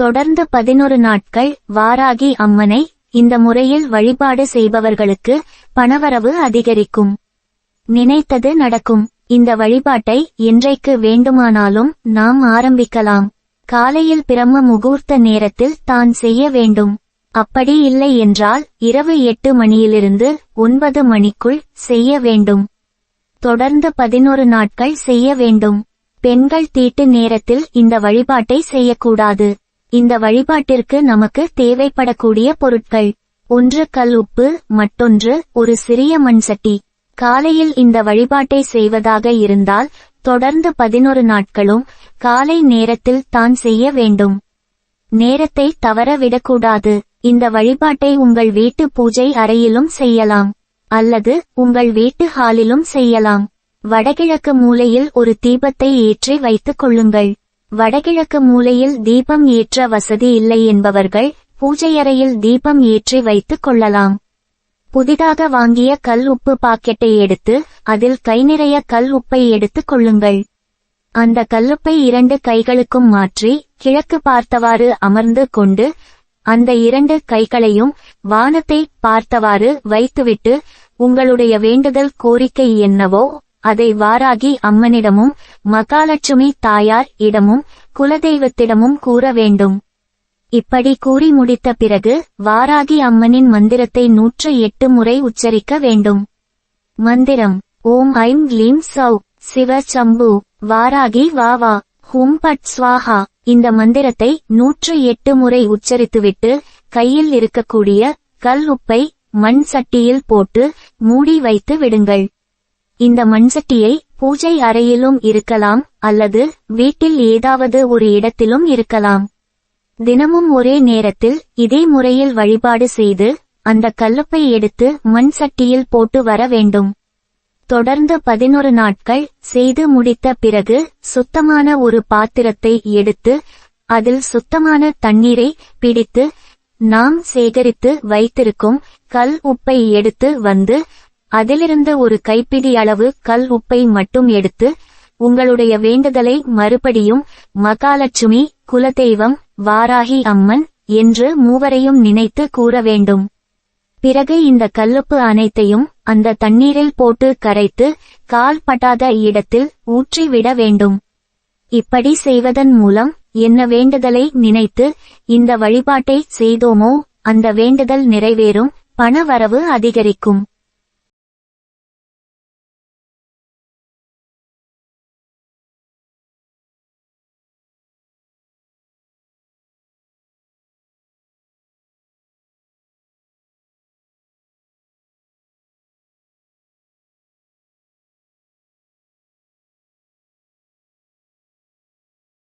தொடர்ந்து பதினொரு நாட்கள் வாராகி அம்மனை இந்த முறையில் வழிபாடு செய்பவர்களுக்கு பணவரவு அதிகரிக்கும். நினைத்தது நடக்கும். இந்த வழிபாட்டை என்றைக்கு வேண்டுமானாலும் நாம் ஆரம்பிக்கலாம். காலையில் பிரம்ம முகூர்த்த நேரத்தில் தான் செய்ய வேண்டும். அப்படி இல்லை என்றால் இரவு எட்டு மணியிலிருந்து ஒன்பது மணிக்குள் செய்ய வேண்டும். தொடர்ந்து பதினொரு நாட்கள் செய்ய வேண்டும். பெண்கள் தீட்டு நேரத்தில் இந்த வழிபாட்டை செய்யக்கூடாது. இந்த வழிபாட்டிற்கு நமக்கு தேவைப்படக்கூடிய பொருட்கள். ஒன்று கல் உப்பு மற்றொன்று ஒரு சிறிய மண் சட்டி காலையில் இந்த வழிபாட்டை செய்வதாக இருந்தால் தொடர்ந்து பதினொரு நாட்களும் காலை நேரத்தில் தான் செய்ய வேண்டும். நேரத்தை தவறவிடக்கூடாது இந்த வழிபாட்டை உங்கள் வீட்டு பூஜை அறையிலும் செய்யலாம். அல்லது உங்கள் வீட்டு ஹாலிலும் செய்யலாம். வடகிழக்கு மூலையில் ஒரு தீபத்தை ஏற்றி வைத்துக் கொள்ளுங்கள். வடகிழக்கு மூலையில் தீபம் ஏற்ற வசதி இல்லை என்பவர்கள் பூஜையறையில் தீபம் ஏற்றி வைத்துக் கொள்ளலாம். புதிதாக வாங்கிய கல் உப்பு பாக்கெட்டை எடுத்து அதில் கை நிறைய கல் உப்பை எடுத்துக் கொள்ளுங்கள். அந்த கல்லுப்பை இரண்டு கைகளுக்கும் மாற்றி கிழக்கு பார்த்தவாறு அமர்ந்து கொண்டு அந்த இரண்டு கைகளையும் வானத்தை பார்த்தவாறு வைத்துவிட்டு உங்களுடைய வேண்டுதல் கோரிக்கை என்னவோ அதை வாராகி அம்மனிடமும் மகாலட்சுமி தாயார் இடமும் குலதெய்வத்திடமும் கூற வேண்டும். இப்படி கூறி முடித்த பிறகு வாராகி அம்மனின் மந்திரத்தை நூற்று எட்டு முறை உச்சரிக்க வேண்டும். மந்திரம் ஓம் ஐம் க்ளீம் சௌ சிவ சம்பு வாராகி வாவா ஹும் பட் ஸ்வாஹா இந்த மந்திரத்தை நூற்று எட்டு முறை உச்சரித்துவிட்டு கையில் இருக்கக்கூடிய கல் உப்பை மண் சட்டியில் போட்டு மூடி வைத்து விடுங்கள். இந்த மண்சட்டியை பூஜை அறையிலும் இருக்கலாம் அல்லது வீட்டில் ஏதாவது ஒரு இடத்திலும் இருக்கலாம். தினமும் ஒரே நேரத்தில் இதே முறையில் வழிபாடு செய்து அந்த கல்லுப்பை எடுத்து மண் சட்டியில் போட்டு வர வேண்டும். தொடர்ந்து பதினொரு நாட்கள் செய்து முடித்த பிறகு சுத்தமான ஒரு பாத்திரத்தை எடுத்து அதில் சுத்தமான தண்ணீரை பிடித்து நாம் சேகரித்து வைத்திருக்கும் கல் உப்பை எடுத்து வந்து அதிலிருந்து ஒரு கைப்பிடி அளவு கல் உப்பை மட்டும் எடுத்து உங்களுடைய வேண்டுதலை மறுபடியும் மகாலட்சுமி குலதெய்வம் வாராகி அம்மன் என்று மூவரையும் நினைத்து கூற வேண்டும். பிறகு இந்த கல்லுப்பு அனைத்தையும் அந்த தண்ணீரில் போட்டு கரைத்து கால் பட்டாத இடத்தில் ஊற்றிவிட வேண்டும். இப்படி செய்வதன் மூலம் என்ன வேண்டுதலை நினைத்து இந்த வழிபாட்டை செய்தோமோ அந்த வேண்டுதல் நிறைவேறும் பண வரவு அதிகரிக்கும்.